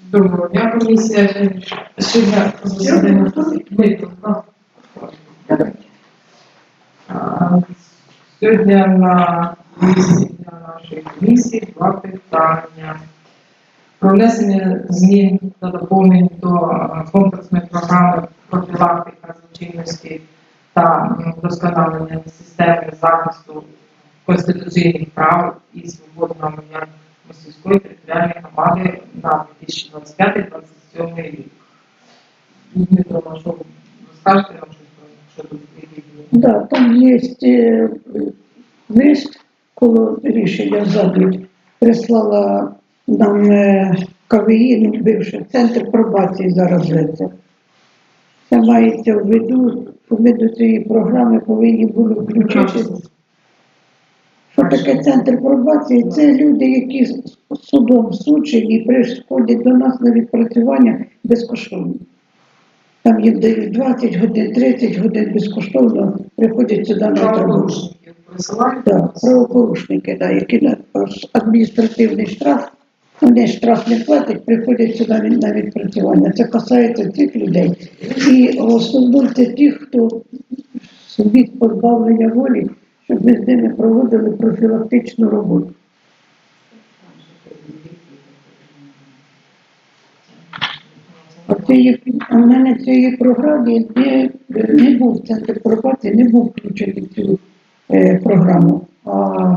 Доброго дня, комісія. Сьогодні засідання ми Сьогодні на засідання нашої комісії два питання. Про внесення змін та доповнень до комплексної програми профілактика злочинності та вдосконалення системи захисту конституційних прав і свобод громадян Мосівської територіальної громади на 2025-2027 рік. Дмитро, а розкажете нам щось про? Да, там є е, лист, коло рішення забудь, прислала нам е, КВІ, ну, бивший центр пробації зараз зветься. Це мається в виду, що ми до цієї програми повинні були включити. Що таке центр пробації? Це люди, які з судом суджені і приходять до нас на відпрацювання безкоштовно. Там їм дають 20 годин, 30 годин безкоштовно, приходять сюди на роботу. Да, правопорушники, да, які на адміністративний штраф, вони штраф не платять, приходять сюди на відпрацювання. Це касається цих людей. І в основному це ті, хто від позбавлення волі, щоб ми з ними проводили профілактичну роботу. А, цієї, а в мене в цієї програмі не, не був центр пробації, не був включений в цю е, програму. А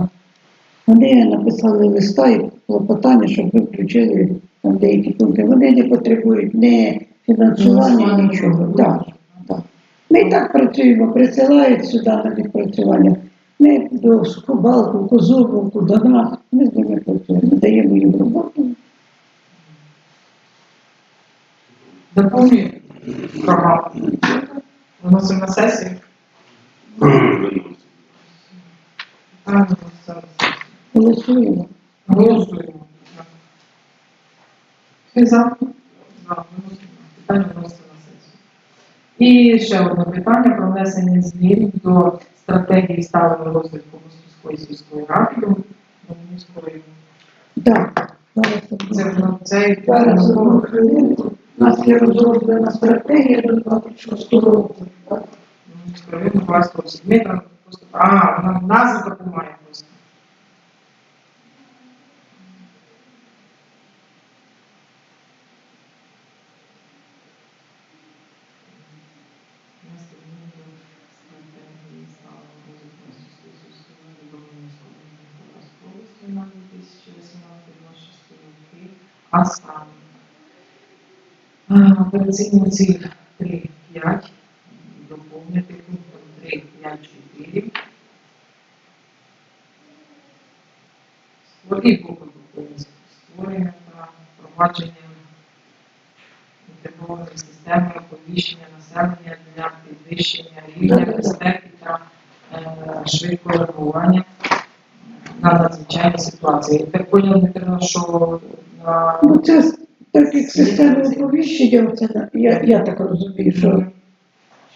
вони написали листа і клопотання, щоб ви включили там деякі пункти. Вони не потребують не фінансування, нічого. Да, да. Ми і так працюємо, присилають сюди на відпрацювання. Ми до Сухобалку, Козубовку, до нас, ми з ними працюємо, даємо їм роботу. Доповнює програму. Виносимо на сесію. Питання виносимо на сесію. Голосуємо. Голосуємо. Всі за? За. Питання виносимо на сесію. І ще одне питання про внесення змін до стратегії сталого розвитку Московської сільської ради до міської. Так, Це одну хвилинку. У нас є розроблена стратегія до 26 року. так? Власного Дмитра просто а, вона назва допомагає просто. А саме а, операційну ціль 3.5 доповнити пунктом 3.5.4 створити букву створення та впровадження інтегрованої системи оповіщення населення для підвищення рівня безпеки та е, швидкого реагування на надзвичайні ситуації. Так Дмитро, що на Ну, так як система оповіщення, це, я, я так розумію, що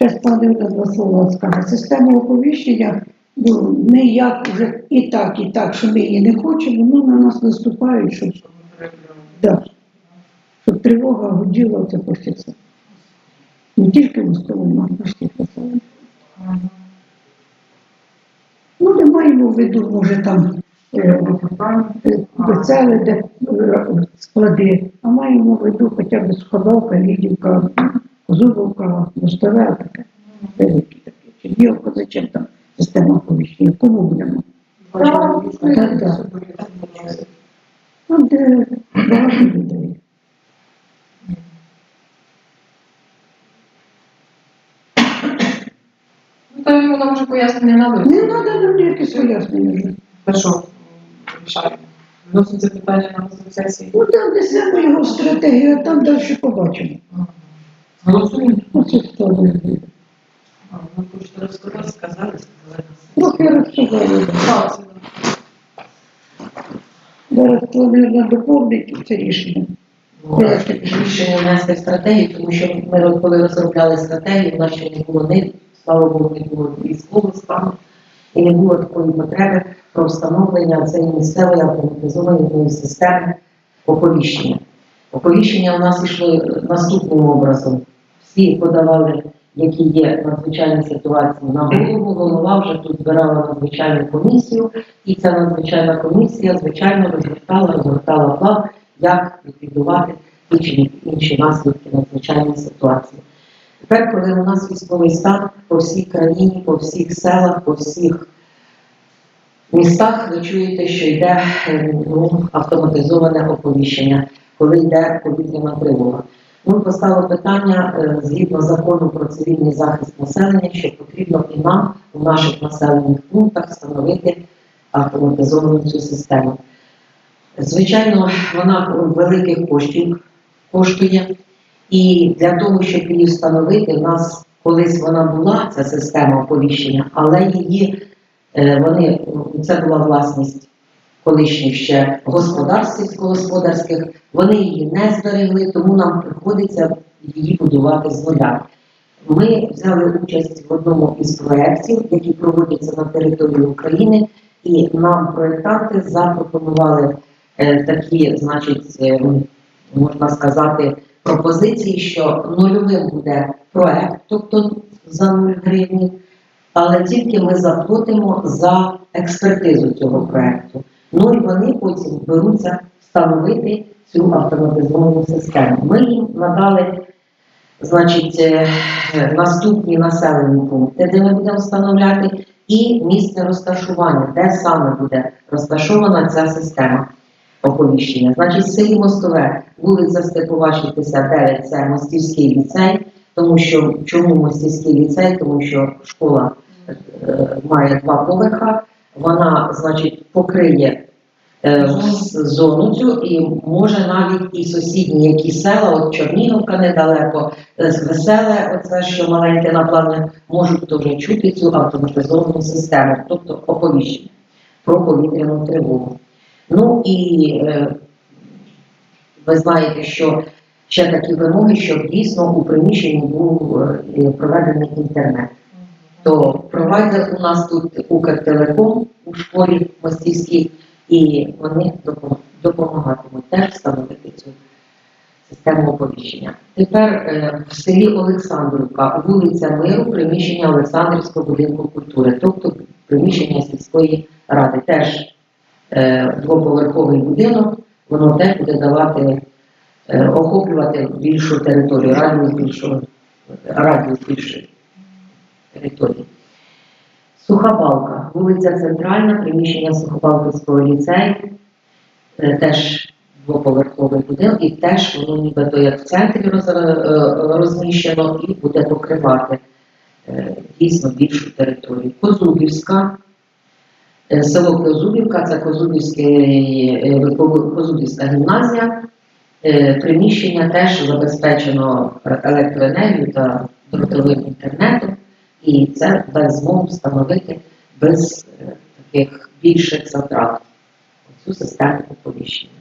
зараз пане два слова скаже. Система оповіщення, ну, ми як вже і так, і так, що ми її не хочемо, ну на нас наступають, щоб, да, щоб тривога гуділа це по всі це. Не тільки московим, а по всіх Ну, не маємо в виду, може там е, е, де е, склади, а маємо в виду хоча б Сходовка, Лідівка, Зубовка, Мостове, таке. Великі такі. Чернігівка, зачем там система оповіщення? Кому будемо? Так, так. Там, де багато людей. Ну, то йому нам вже пояснення надо. Не треба нам ніяких пояснень вже. Та що, м, рішаємо? Виносимо це питання на сесії. Ну, там несемо його стратегію, а там далі побачимо. Голосуємо. Складно. А, Ви хочете розказати, сказали, сказали. Розсували. Так, це Зараз плануємо доповнити це рішення. Рішення. рішення внести в стратегію, тому що ми коли розробляли стратегію, в нас ще не було ні, слава Богу, не було військового стану, і не було такої потреби про встановлення цієї місцевої автоматизованої системи оповіщення. Оповіщення у нас йшло наступним образом. Всі подавали, які є надзвичайні ситуації на голову. Голова вже тут збирала надзвичайну комісію, і ця надзвичайна комісія, звичайно, розгортала, розгортала план, як ліквідувати ті чи інші наслідки надзвичайної ситуації. Тепер, коли у нас військовий стан по всій країні, по всіх селах, по всіх містах, ви чуєте, що йде ну, автоматизоване оповіщення, коли йде повітряна тривога. Ну, постало питання е, згідно закону про цивільний захист населення, що потрібно і нам у наших населених пунктах встановити автоматизовану цю систему. Звичайно, вона великих коштів коштує, і для того, щоб її встановити, в нас колись вона була, ця система оповіщення, але її вони, ну, це була власність колишніх ще господарств сільськогосподарських, вони її не зберегли, тому нам приходиться її будувати з нуля. Ми взяли участь в одному із проєктів, які проводяться на території України, і нам проєктанти запропонували е, такі, значить, е, можна сказати, пропозиції, що нульовим буде проект, тобто за 0 гривень, але тільки ми заплатимо за експертизу цього проекту. Ну і вони потім беруться встановити цю автоматизовану систему. Ми їм надали значить, е, наступні населені пункти, де ми будемо встановляти, і місце розташування, де саме буде розташована ця система оповіщення. Значить, в селі Мостове, вулиця Степова, 69, це Мостівський ліцей, тому що чому Мостівський ліцей? Тому що школа е, має два поверха, вона, значить, покриє е, зону цю і може навіть і сусідні які села, от Чорнігівка недалеко, е, веселе, оце що маленьке на плані, можуть теж чути цю автоматизовану систему, тобто оповіщення про повітряну тривогу. Ну і е, ви знаєте, що ще такі вимоги, щоб дійсно у приміщенні був е, проведений інтернет. То провайдер у нас тут Укртелеком у школі Мостівській, і вони допомагатимуть теж встановити цю систему оповіщення. Тепер е, в селі Олександрівка, вулиця Миру, приміщення Олександрівського будинку культури, тобто приміщення сільської ради. Теж е, двоповерховий будинок, воно теж буде давати, охоплювати більшу територію, радіус більшого, радіус більший території. Суха балка, вулиця Центральна, приміщення Сухобалківського ліцею, е, теж двоповерховий будинок, і теж воно нібито як в центрі е, розміщено і буде покривати е, дійсно більшу територію. Козубівська, е, село Козубівка, це Козубівський, е, Козубівська гімназія. Е, Приміщення теж забезпечено електроенергією та дротовим інтернетом, і це дасть змогу встановити без е, таких більших затрат цю систему оповіщення.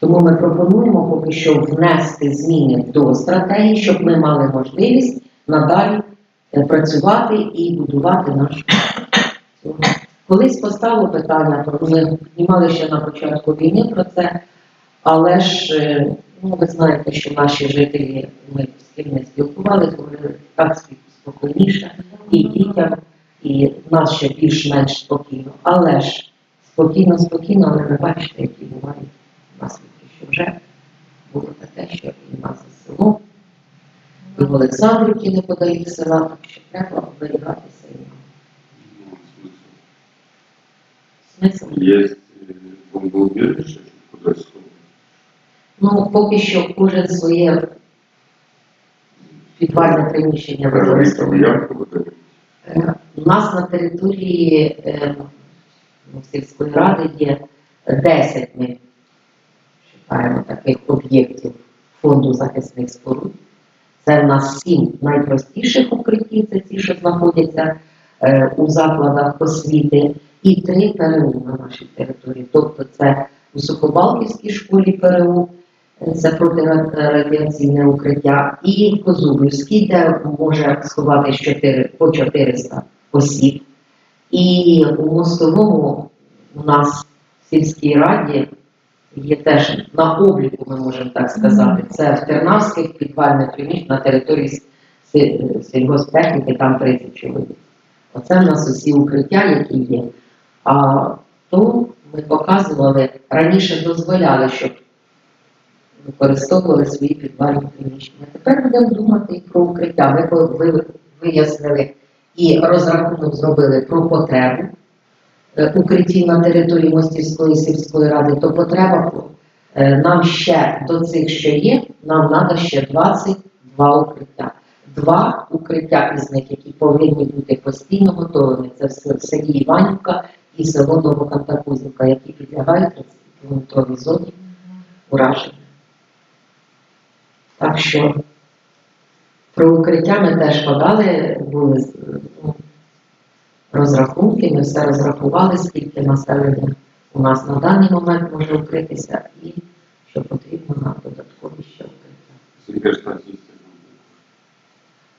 Тому ми пропонуємо поки що внести зміни до стратегії, щоб ми мали можливість надалі е, працювати і будувати нашу. Колись постало питання, про ми піднімали ще на початку війни про це, але ж е, ну, ви знаєте, що наші жителі, ми з ким не спілкувалися, говорили так спокійніше і дітям, і в нас ще більш-менш спокійно. Але ж спокійно, спокійно, але ви бачите, які бувають наслідки, що вже було таке, що і в нас і село, і в Олександрівці неподалік села, так що треба оберігатися і нам. Смисл? Есть э, бомбоубежище, куда сходить. Ну, поки що кожен своє підвальне приміщення використовує. Е, У нас на території е, ну, сільської ради є 10 ми шукаємо таких об'єктів фонду захисних споруд. Це в нас сім найпростіших укриттів, це ті, що знаходяться е, у закладах освіти, і три ПРУ на нашій території. Тобто це у Сухобалківській школі ПРУ, це протирадіаційне укриття, і в Козубівській, де може сховатись 4, по 400 осіб. І у Мостовому у нас в сільській раді є теж на обліку, ми можемо так сказати. Це в Тернавських підвальних приміщень на території сільгосптехніки, там 30 чоловік. Оце в нас усі укриття, які є. А то ми показували, раніше дозволяли, щоб використовували свої підвальні приміщення. Тепер будемо думати про укриття. Ми ви- вияснили і розрахунок зробили про потребу е, укриттів на території Мостівської сільської ради, то потреба е, нам ще до цих, що є, нам треба ще 22 укриття. Два укриття із них, які повинні бути постійно готовими, це в селі Іванівка і село Новокантакузівка, які підлягають 30-кілометровій зоні ураження. Так що про укриття ми теж подали, були ну, розрахунки, ми все розрахували, скільки населення у нас на даний момент може укритися і що потрібно на додаткові ще укриття.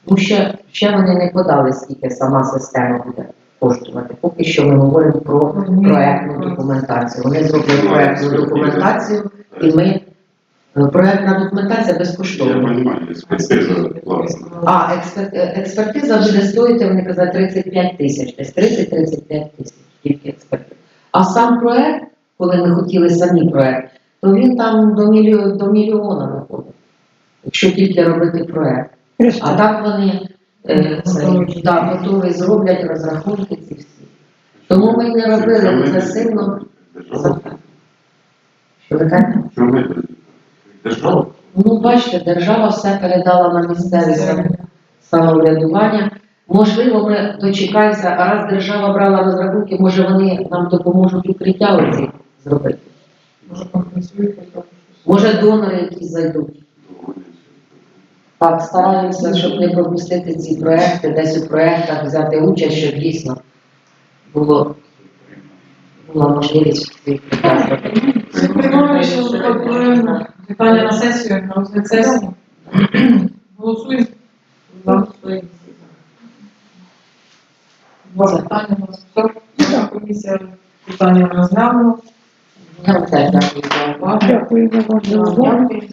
Ну, ще, ще вони не подали, скільки сама система буде коштувати. Поки що ми говоримо про проектну документацію. Вони зроблять проектну документацію, і ми проектна документація Я безкоштовна. розумію, експертиза. А експер- е, експертиза буде стоїти, вони казали, 35 тисяч, десь 30-35 тисяч тільки експертиза. А сам проект, коли ми хотіли самі проект, то він там до, мільйо- до мільйона виходить, якщо тільки робити проект. А так вони е, це, да, готові зроблять розрахунки ці всі. Тому ми не робили це сильно. Що ви кажете? Держава. Ну, бачите, держава все передала на місцеві самоврядування. Можливо, ми дочекаємося, а раз держава брала розрахунки, може вони нам допоможуть укриття оці зробити. Може компенсують донори якісь зайдуть. Так, стараємося, щоб не пропустити ці проекти, десь у проектах взяти участь, щоб дійсно було була можливість цих питання на сесію, на розгляд сесії. Голосуємо. Два питання у нас. Все. Комісія питання розглянула. Дякую за увагу. дякую за увагу. Дякую.